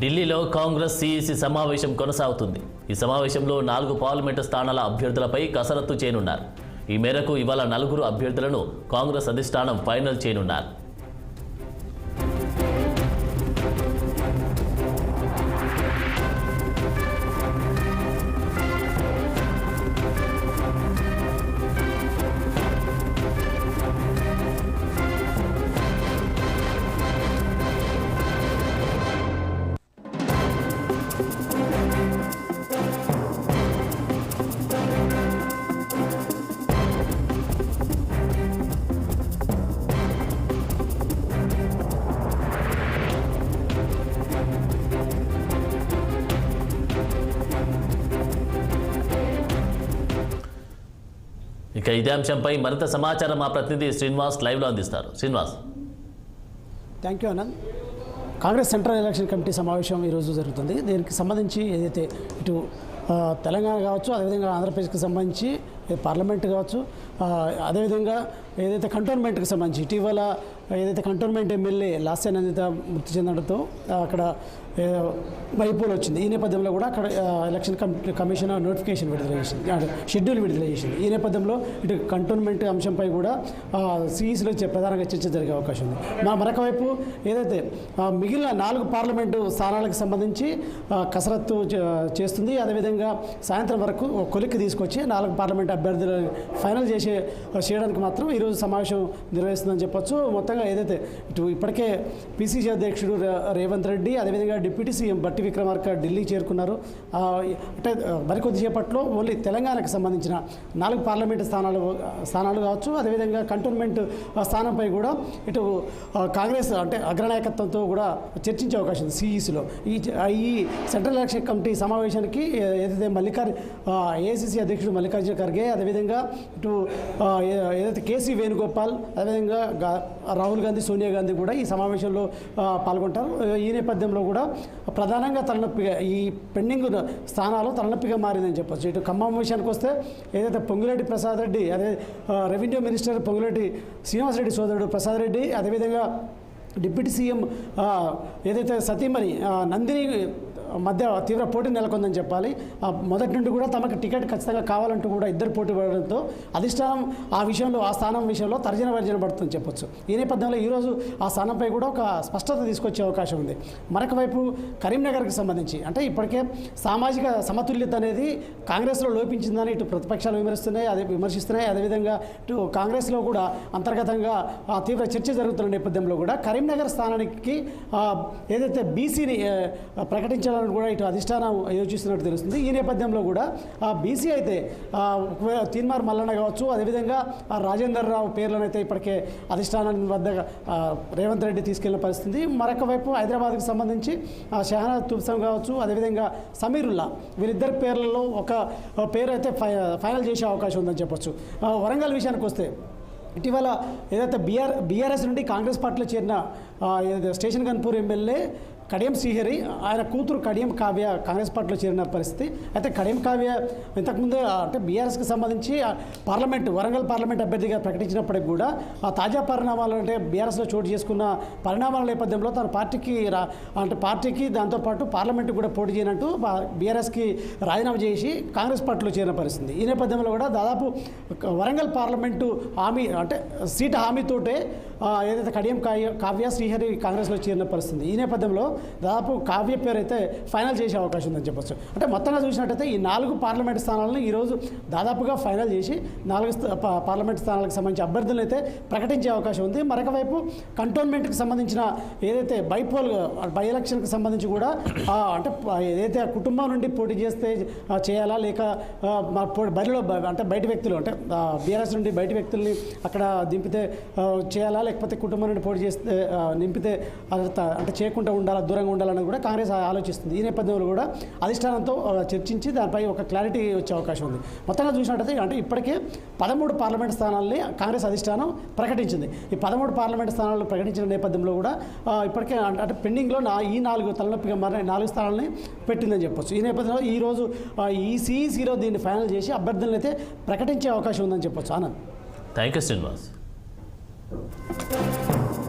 ఢిల్లీలో కాంగ్రెస్ సిఇసి సమావేశం కొనసాగుతుంది. ఈ సమావేశంలో నాలుగు పార్లమెంటు స్థానాల అభ్యర్థులపై కసరత్తు చేయనున్నారు. ఈ మేరకు ఇవాళ నలుగురు అభ్యర్థులను కాంగ్రెస్ అధిష్టానం ఫైనల్ చేయనున్నారు. ఇక ఇదే అంశంపై మరింత సమాచారం మా ప్రతినిధి శ్రీనివాస్ లైవ్లో అందిస్తారు. Srinivas. Thank you Anant Congress central election committee సమావేశం ఈరోజు జరుగుతుంది. దీనికి సంబంధించి ఏదైతే ఇటు తెలంగాణ కావచ్చు అదేవిధంగా ఆంధ్రప్రదేశ్కి సంబంధించి పార్లమెంట్ కావచ్చు అదేవిధంగా ఏదైతే కంటోన్మెంట్కి సంబంధించి ఇటీవల ఏదైతే కంటోన్మెంట్ ఎమ్మెల్యే లాస్య నందిత మృతి చెందడంతో అక్కడ ఏ, బైపోల్ వచ్చింది. ఈ నేపథ్యంలో కూడా అక్కడ ఎలక్షన్ కమిషన్ నోటిఫికేషన్ విడుదల చేసింది. షెడ్యూల్ విడుదల చేసింది. ఈ నేపథ్యంలో ఇటు కంటోన్మెంట్ అంశంపై కూడా సిఈసిలో ప్రధానంగా చర్చ జరిగే అవకాశం ఉంది. మా మరొక వైపు ఏదైతే మిగిలిన నాలుగు పార్లమెంటు స్థానాలకు సంబంధించి కసరత్తు చేస్తుంది. అదేవిధంగా సాయంత్రం వరకు కొలిక్కి తీసుకొచ్చి నాలుగు పార్లమెంట్ అభ్యర్థులు ఫైనల్ చేసే చేయడానికి మాత్రం ఈరోజు సమావేశం నిర్వహిస్తుందని చెప్పొచ్చు. మొత్తంగా ఏదైతే ఇటు ఇప్పటికే పిసిసి అధ్యక్షుడు రేవంత్ రెడ్డి అదేవిధంగా డిప్యూటీ సీఎం బట్టి విక్రమార్క ఢిల్లీ చేరుకున్నారు. అంటే మరికొద్ది మరికొద్దిసేపట్లో ఓన్లీ తెలంగాణకు సంబంధించిన నాలుగు పార్లమెంటు స్థానాలు స్థానాలు కావచ్చు. అదేవిధంగా కంటోన్మెంట్ స్థానంపై కూడా ఇటు కాంగ్రెస్ అంటే అగ్రనాయకత్వంతో కూడా చర్చించే అవకాశం ఉంది సిఈసిలో. ఈ ఈ సెంట్రల్ ఎలక్షన్ కమిటీ సమావేశానికి ఏదైతే మల్లికార్ ఏఐసిసి అధ్యక్షుడు మల్లికార్జున ఖర్గే అదేవిధంగా ఇటు ఏదైతే కేసీ వేణుగోపాల్ అదేవిధంగా రాహుల్ గాంధీ సోనియా గాంధీ కూడా ఈ సమావేశంలో పాల్గొంటారు. ఈ నేపథ్యంలో కూడా ప్రధానంగా తలనొప్పిగా ఈ పెండింగ్ స్థానాలు తలనొప్పిగా మారిందని చెప్పొచ్చు. ఇటు ఖమ్మం విషయానికి వస్తే ఏదైతే పొంగిరెడ్డి ప్రసాద్ రెడ్డి అదే రెవెన్యూ మినిస్టర్ పొంగిరెడ్డి శ్రీనివాసరెడ్డి సోదరుడు ప్రసాద్ రెడ్డి అదేవిధంగా డిప్యూటీ సీఎం ఏదైతే సతీమణి నందిని మధ్య తీవ్ర పోటీ నెలకొందని చెప్పాలి. మొదటి నుండి కూడా తమకు టికెట్ ఖచ్చితంగా కావాలంటూ కూడా ఇద్దరు పోటీ పడడంతో అధిష్టానం ఆ విషయంలో ఆ స్థానం విషయంలో తర్జన వర్జన పడుతుందని చెప్పొచ్చు. ఈ నేపథ్యంలో ఈరోజు ఆ స్థానంపై కూడా ఒక స్పష్టత తీసుకొచ్చే అవకాశం ఉంది. మరొక వైపు కరీంనగర్కి సంబంధించి అంటే ఇప్పటికే సామాజిక సమతుల్యత అనేది కాంగ్రెస్లో లోపించిందని ఇటు ప్రతిపక్షాలు విమర్శిస్తున్నాయి అదే విమర్శిస్తున్నాయి. అదేవిధంగా ఇటు కాంగ్రెస్లో కూడా అంతర్గతంగా తీవ్ర చర్చ జరుగుతున్న నేపథ్యంలో కూడా కరీంనగర్ స్థానానికి ఏదైతే బీసీని ప్రకటించాలని కూడా ఇటు అధిష్టానం యోచిస్తున్నట్టు తెలుస్తుంది. ఈ నేపథ్యంలో కూడా ఆ బీసీ అయితే తీన్మార్ మల్లన్న కావచ్చు అదేవిధంగా ఆ రాజేందర్ రావు పేర్లను అయితే ఇప్పటికే అధిష్టానం వద్ద రేవంత్ రెడ్డి తీసుకెళ్ళిన పరిస్థితి. మరొక వైపు హైదరాబాద్కు సంబంధించి ఆ, షహనాజ్ తుబ్సం కావచ్చు అదేవిధంగా సమీరుల్లా వీరిద్దరి పేర్లలో ఒక పేరు అయితే ఫై ఫైనల్ చేసే అవకాశం ఉందని చెప్పొచ్చు. వరంగల్ విషయానికి వస్తే ఇటీవల ఏదైతే బీఆర్ బీఆర్ఎస్ నుండి కాంగ్రెస్ పార్టీలో చేరిన స్టేషన్ గన్పూర్ ఎమ్మెల్యే కడియం శ్రీహరి ఆయన కూతురు కడియం కావ్య కాంగ్రెస్ పార్టీలో చేరిన పరిస్థితి. అయితే కడియం కావ్య ఇంతకుముందు అంటే బీఆర్ఎస్కి సంబంధించి ఆ, పార్లమెంట్ వరంగల్ పార్లమెంట్ అభ్యర్థిగా ప్రకటించినప్పటికి కూడా ఆ తాజా పరిణామాలు అంటే బీఆర్ఎస్లో చోటు చేసుకున్న పరిణామాల నేపథ్యంలో తన పార్టీకి రా అంటే పార్టీకి దాంతోపాటు పార్లమెంట్ కూడా పోటీ చేయనట్టు బీఆర్ఎస్కి రాజీనామా చేసి కాంగ్రెస్ పార్టీలో చేరిన పరిస్థితి. ఈ నేపథ్యంలో కూడా దాదాపు వరంగల్ పార్లమెంటు హామీ అంటే సీట్ హామీతోటే ఏదైతే కడియం కావ్య కావ్య శ్రీహరి కాంగ్రెస్లో చేరిన పరిస్థితి ఈ నేపథ్యంలో దాదాపు కావ్య పేరు అయితే ఫైనల్ చేసే అవకాశం ఉందని చెప్పొచ్చు. అంటే మొత్తంగా చూసినట్టయితే ఈ నాలుగు పార్లమెంట్ స్థానాలను ఈరోజు దాదాపుగా ఫైనల్ చేసి నాలుగు పార్లమెంట్ స్థానాలకు సంబంధించి అభ్యర్థులను అయితే ప్రకటించే అవకాశం ఉంది. మరొక వైపు కంటోన్మెంట్కి సంబంధించిన ఏదైతే బైపోల్ బై ఎలక్షన్కి సంబంధించి కూడా అంటే ఏదైతే కుటుంబం నుండి పోటీ చేస్తే చేయాలా? లేక బరిలో అంటే బయట వ్యక్తులు అంటే బీఆర్ఎస్ నుండి బయట వ్యక్తుల్ని అక్కడ దింపితే చేయాలా? లేకపోతే కుటుంబాన్ని పోటీ చేస్తే నింపితే అది అంటే చేయకుండా ఉండాలా దూరంగా ఉండాలని కూడా కాంగ్రెస్ ఆలోచిస్తుంది. ఈ నేపథ్యంలో కూడా అధిష్టానంతో చర్చించి దానిపై ఒక క్లారిటీ వచ్చే అవకాశం ఉంది. మొత్తంగా చూసినట్టయితే అంటే ఇప్పటికే పదమూడు పార్లమెంట్ స్థానాలని కాంగ్రెస్ అధిష్టానం ప్రకటించింది. ఈ పదమూడు పార్లమెంట్ స్థానాలు ప్రకటించిన నేపథ్యంలో కూడా ఇప్పటికే అంటే పెండింగ్లో నా ఈ నాలుగు తలనొప్పిగా మారిన నాలుగు స్థానాలని పెట్టిందని చెప్పొచ్చు. ఈ నేపథ్యంలో ఈ ఈ సిఈసిలో దీన్ని ఫైనల్ చేసి అభ్యర్థులను అయితే ప్రకటించే అవకాశం ఉందని చెప్పొచ్చు. Anand. Thank you Srinivas. Thank you.